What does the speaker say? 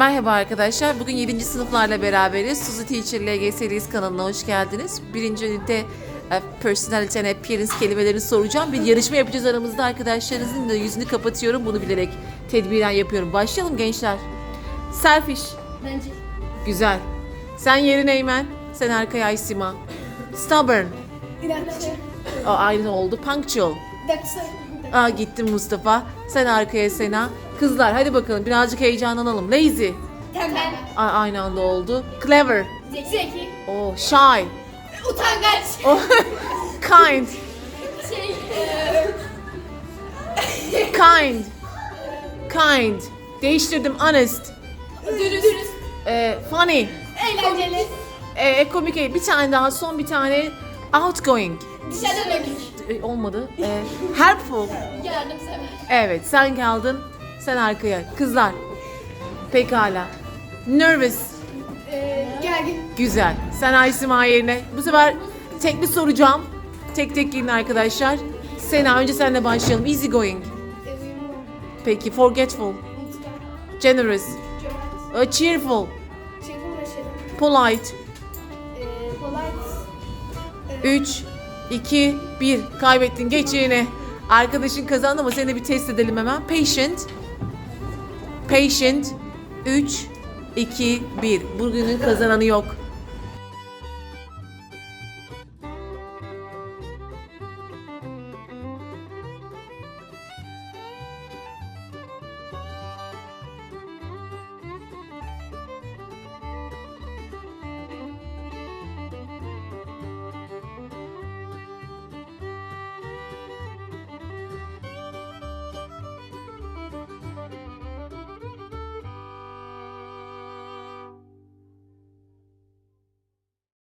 Merhaba arkadaşlar. Bugün 7. sınıflarla beraberiz. Suzy Teacher LG Series kanalına hoş geldiniz. Birinci ünite e, personality and appearance kelimelerini soracağım. Bir yarışma yapacağız aramızda. Arkadaşlarınızın da yüzünü kapatıyorum. Bunu bilerek tedbiren yapıyorum. Başlayalım gençler. Selfish. Bence. Güzel. Sen yerine Eymen. Sen arkaya Aysima. Stubborn. İnatçı. Aa, aynı oldu. Punctual. Aa gittim Mustafa. Sen arkaya Sena. Kızlar hadi bakalım birazcık heyecanlanalım. Lazy. Tembel. A- aynı anda oldu. Clever. Zeki. Oh, shy. Utangaç. Oh, kind. Şey. eee, Kind. Kind. Değiştirdim. Honest. Dürüst. Dürüst. Ee, funny. Eğlenceli. Ee, komik. Bir tane daha. Son bir tane. Outgoing. Dışarıdan dökük. Ee, olmadı. Ee, helpful. Yardımsever. Evet sen kaldın. Sen arkaya. Kızlar. Pekala. Nervous. Eee, gergin. Güzel. Sen Aysima yerine. Bu sefer tekli soracağım. Tek tek gelin arkadaşlar. Sena önce senle başlayalım. Easy going. Peki forgetful. Generous. Uh, cheerful. Polite. 3, 2, 1. Kaybettin. Geç yerine. Arkadaşın kazandı ama seni de bir test edelim hemen. Patient. Patient. 3, 2, 1. Bugünün kazananı yok.